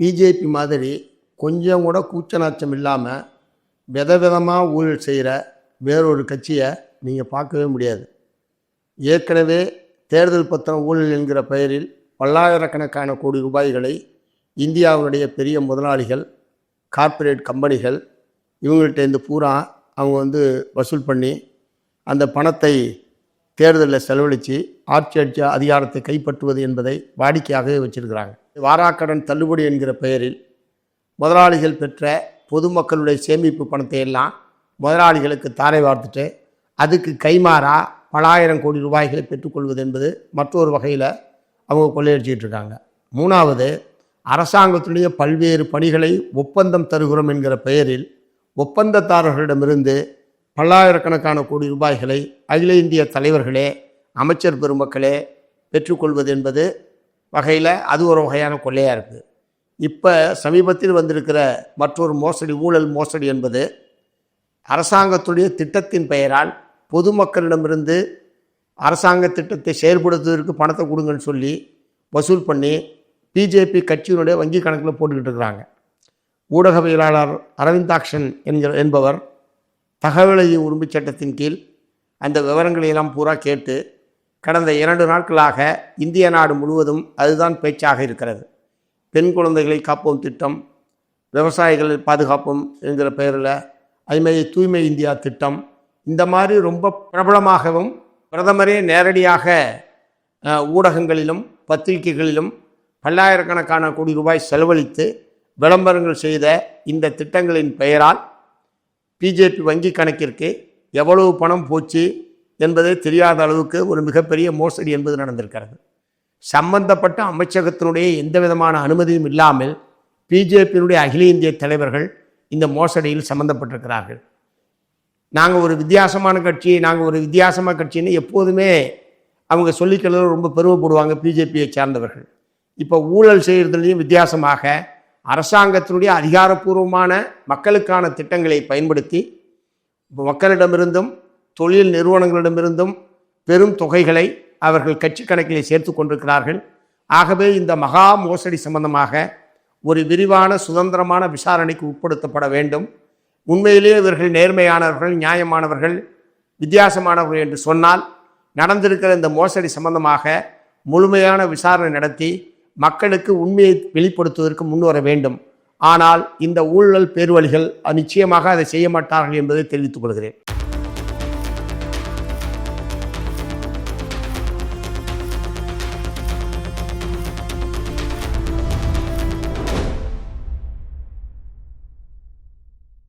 BJP மாதிரி கொஞ்சம் கூட கூச்சநாச்சம் இல்லாமல் வித விதமாக ஊழல் செய்கிற வேறொரு கட்சியை நீங்கள் பார்க்கவே முடியாது. ஏற்கனவே தேர்தல் பத்திரம் ஊழல் என்கிற பெயரில் பல்லாயிரக்கணக்கான கோடி ரூபாய்களை இந்தியாவுடைய பெரிய முதலாளிகள் கார்ப்பரேட் கம்பெனிகள் இவங்கள்ட்டேருந்து பூரா அவங்க வந்து வசூல் பண்ணி அந்த பணத்தை தேர்தலில் செலவழித்து ஆட்சி அதிகாரத்தை கைப்பற்றுவது என்பதை வாடிக்கையாகவே வச்சுருக்கிறாங்க. வாராக்கடன் தள்ளுபடி என்கிற பெயரில் முதலாளிகள் பெற்ற பொதுமக்களுடைய சேமிப்பு பணத்தை எல்லாம் முதலாளிகளுக்கு தாரை வார்த்துட்டு அதுக்கு கைமாறா பலாயிரம் கோடி ரூபாய்களை பெற்றுக்கொள்வது என்பது மற்றொரு வகையில் அவங்க கொள்ளையடிச்சிக்கிட்டு இருக்காங்க மூணாவது அரசாங்கத்துடைய பல்வேறு பணிகளை ஒப்பந்தம் தருகிறோம் என்கிற பெயரில் ஒப்பந்ததாரர்களிடமிருந்து பல்லாயிரக்கணக்கான கோடி ரூபாய்களை அகில இந்திய தலைவர்களே அமைச்சர் பெருமக்களே பெற்றுக்கொள்வது என்பது வகையில் அது ஒரு வகையான கொள்ளையாக இருக்குது இப்போ சமீபத்தில் வந்திருக்கிற மற்றொரு மோசடி ஊழல் மோசடி என்பது அரசாங்கத்துடைய திட்டத்தின் பெயரால் பொதுமக்களிடமிருந்து அரசாங்க திட்டத்தை செயல்படுத்துவதற்கு பணத்தை கொடுங்கன்னு சொல்லி வசூல் பண்ணி பிஜேபி கட்சியினுடைய வங்கி கணக்கில் போட்டுக்கிட்டு இருக்கிறாங்க. ஊடகவியலாளர் அரவிந்தாக்ஷன் என்கிற என்பவர் தகவலையும் உரிமை சட்டத்தின் கீழ் அந்த விவரங்களையெல்லாம் பூரா கேட்டு கடந்த இரண்டு நாட்களாக இந்திய நாடு முழுவதும் அதுதான் பேச்சாக இருக்கிறது. பெண் குழந்தைகளை காப்போம் திட்டம் விவசாயிகளை பாதுகாப்போம் என்கிற பெயரில் அதுமாதிரி தூய்மை இந்தியா திட்டம் இந்த மாதிரி ரொம்ப பிரபலமாகவும் பிரதமரே நேரடியாக ஊடகங்களிலும் பத்திரிகைகளிலும் பல்லாயிரக்கணக்கான கோடி ரூபாய் செலவழித்து விளம்பரங்கள் செய்த இந்த திட்டங்களின் பெயரால் பிஜேபி வங்கி கணக்கிற்கு எவ்வளவு பணம் போச்சு என்பது தெரியாத அளவுக்கு ஒரு மிகப்பெரிய மோசடி என்பது நடந்திருக்கிறது. சம்பந்தப்பட்ட அமைச்சகத்தினுடைய எந்த விதமான அனுமதியும் இல்லாமல் பிஜேபியினுடைய அகில இந்திய தலைவர்கள் இந்த மோசடியில் சம்பந்தப்பட்டிருக்கிறார்கள். நாங்கள் ஒரு வித்தியாசமான கட்சி நாங்கள் ஒரு வித்தியாசமான கட்சின்னு எப்போதுமே அவங்க சொல்லிக்கிறது ரொம்ப பெருமைப்படுவாங்க பிஜேபியை சார்ந்தவர்கள். இப்போ ஊழல் செய்கிறதுலையும் வித்தியாசமாக அரசாங்கத்தினுடைய அதிகாரப்பூர்வமான மக்களுக்கான திட்டங்களை பயன்படுத்தி மக்களிடமிருந்தும் தொழில் நிறுவனங்களிடமிருந்தும் பெரும் தொகைகளை அவர்கள் கட்சி கணக்கிலே சேர்த்து கொண்டிருக்கிறார்கள். ஆகவே இந்த மகா மோசடி சம்பந்தமாக ஒரு விரிவான சுதந்திரமான விசாரணைக்கு உட்படுத்தப்பட வேண்டும். உண்மையிலேயே இவர்கள் நேர்மையானவர்கள் நியாயமானவர்கள் வித்தியாசமானவர்கள் என்று சொன்னால் நடந்திருக்கிற இந்த மோசடி சம்பந்தமாக முழுமையான விசாரணை நடத்தி மக்களுக்கு உண்மையை வெளிப்படுத்துவதற்கு முன்வர வேண்டும். ஆனால் இந்த ஊழல் பேர்வழிகள் நிச்சயமாக அதை செய்ய மாட்டார்கள் என்பதை தெரிவித்துக் கொள்கிறேன்.